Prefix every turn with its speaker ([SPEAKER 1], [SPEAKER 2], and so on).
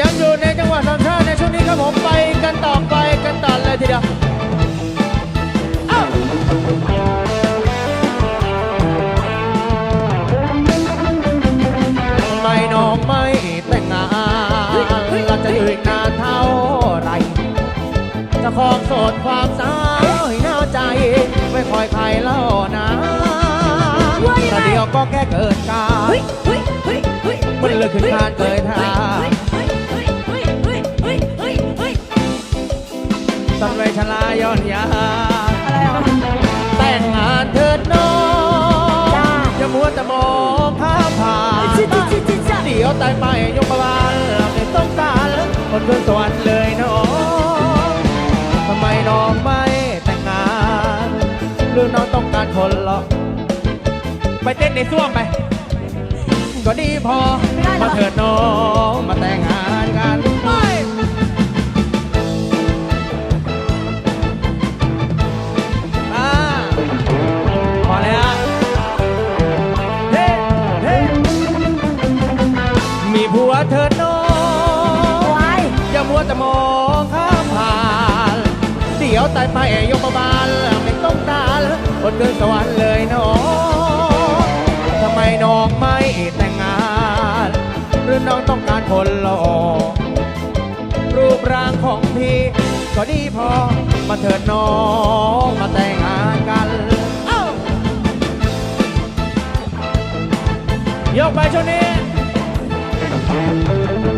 [SPEAKER 1] ยังอยู่ในจังหวัดสามชาติในช่วงนี้ครับผมไปกันต่อไปกันต่อเลยทีเดียวเอ้าไม่น้องไม่แต่งงานเราจะอยู่อีกนานเท่าไหรจะครองโสดความสาวให้หน้าใจ ไม่คอยใครเล่านะ
[SPEAKER 2] ว่ายังไง
[SPEAKER 1] แต่เดียวก็แค่เกิดกา
[SPEAKER 2] เฮ้
[SPEAKER 1] ร
[SPEAKER 2] ยเฮ้ยเฮ้ยเฮ้ย
[SPEAKER 1] มันเลือกขึ้นคานเกยท่า
[SPEAKER 2] เสั
[SPEAKER 1] นเวชลาย้อนยาแต่งงานเถิดน้องอย่ามัวแต่มองข้ามผ่าน
[SPEAKER 2] ดี
[SPEAKER 1] เดี๋ยวตายไปยกบาลไม่ต้องการคนขึ้นสวรรค์เลยน้องทำไมน้องไม่แต่งงานหรือน้องต้องการคนหรอกไปเต้นในซ่วมไป ก็ดีพอมาเถิดน้อง มีผัวเธอน้อง
[SPEAKER 2] วาย
[SPEAKER 1] อย่ามัวแต่มองข้ามผ่าน เดี๋ยวตายไปยกประบาลไม่ต้องการคนเกินสวรรค์เลยน้องทำไมน้องไม่แต่งงาน หรือน้องต้องการคนหล่อรูปร่างของพี่ก็ดีพอมาเถิดน้องมาแต่งงานกันเอ้ายกไปช่วงนี้ Thank you.